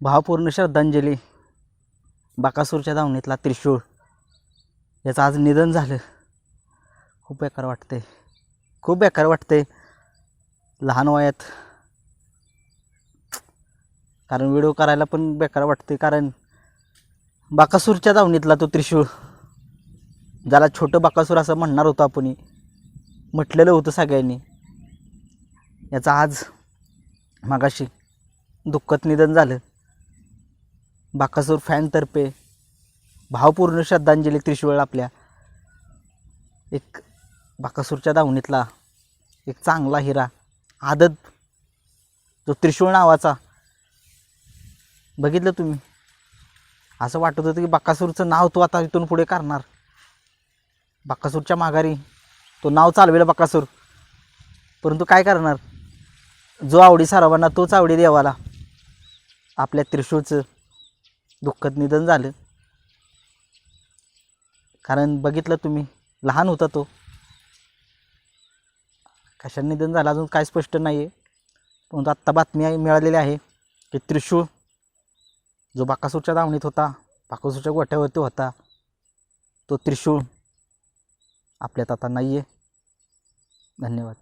भावपूर्ण श्रद्धांजली बाकासूरच्या दावणीतला त्रिशूळ. याचं आज निधन झालं. खूप बेकार वाटते खूप बेकार वाटते लहान वयात. कारण व्हिडिओ करायला पण बेकार वाटते कारण बाकासूरच्या दावणीतला तो त्रिशूळ. ज्याला छोटं बाकासूर असं म्हणणार होतो आपण. म्हटलेलं होतं सगळ्यांनी. याचं आज मागाशी दुःखत निधन झालं. बाकासूर फॅनतर्फे भावपूर्ण श्रद्धांजली त्रिशूळ आपल्या. एक बाकासूरच्या दावणीतला एक चांगला हिरा आदत जो त्रिशूळ नावाचा. बघितलं तुम्ही? असं वाटत होतं की बाकासूरचं नाव तो आता इथून पुढे करणार. बाकासूरच्या माघारी तो नाव चालवेल बाकासूर. परंतु काय करणार? जो आवडी सारावांना तोच आवडी देवाला. आपल्या त्रिशूळचं दुःखद निधन झालं. कारण बघितलं तुम्ही लहान होता तो. कशाने निधन झालं अजून काय स्पष्ट नाही आहे परंतु आत्ता बातमी मिळालेली आहे की त्रिशूळ जो बाकासूरच्या दावणीत होता बाकासूरच्या गोठ्यावरती होता तो त्रिशूळ आपल्यात आता नाही आहे धन्यवाद.